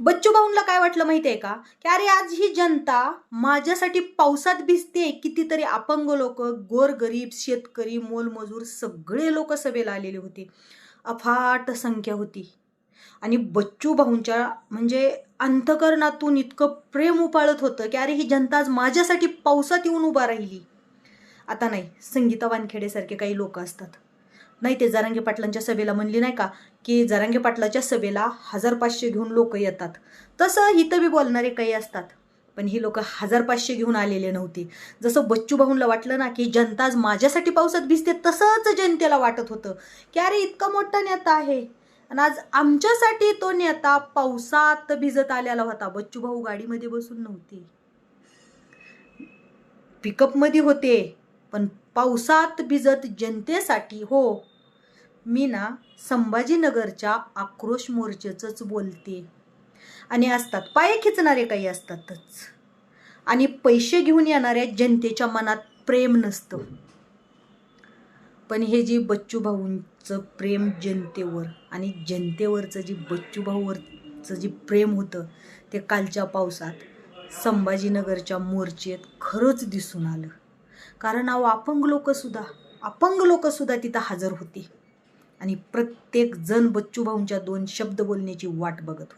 बच्चू भाऊंला काय वाटलं माहिती आहे का? की अरे आज ही जनता माझ्यासाठी पावसात भिजते कितीतरी अपंग लोक गोरगरीब शेतकरी मोलमजूर सगळे लोक सभेला आलेले होते. अफाट संख्या होती. आणि बच्चू भाऊंच्या म्हणजे अंतकरणातून इतकं प्रेम उपाळत होतं की अरे ही जनता आज माझ्यासाठी पावसात येऊन उभा राहिली. आता नाही संगीता वानखेडेसारखे काही लोक असतात. नाही ते जरांगे पाटलांच्या सभेला म्हणली नाही का की जरांगे पाटलाच्या सभेला हजार पाचशे घेऊन लोक येतात. तसं इथं बी बोलणारे काही असतात पण ही लोक हजार पाचशे घेऊन आलेले नव्हते. जसं बच्चू भाऊंला वाटलं ना की जनता आज माझ्यासाठी पावसात भिजते तसंच जनतेला वाटत होतं की अरे इतका मोठा नेता आहे. आणि आज आमच्यासाठी तो नेता पावसात भिजत आलेला होता. बच्चू भाऊ गाडीमध्ये बसून नव्हते. पिकअपमध्ये होते पण पावसात भिजत जनतेसाठी हो मी ना संभाजीनगरच्या आक्रोश मोर्चाचंच बोलते. आणि असतात पाय खिचणारे काही असतातच. आणि पैसे घेऊन येणाऱ्या जनतेच्या मनात प्रेम नसतं. पण हे जी बच्चू भाऊंचं प्रेम जनतेवर आणि जनतेवरचं जे बच्चू भाऊवरचं जे प्रेम होतं ते कालच्या पावसात संभाजीनगरच्या मोर्चेत खरंच दिसून आलं. कारण अहो अपंग लोकसुद्धा अपंग लोकसुद्धा तिथं हजर होते. आणि प्रत्येक जण बच्चू भाऊंच्या दोन शब्द बोलण्याची वाट बघत होता.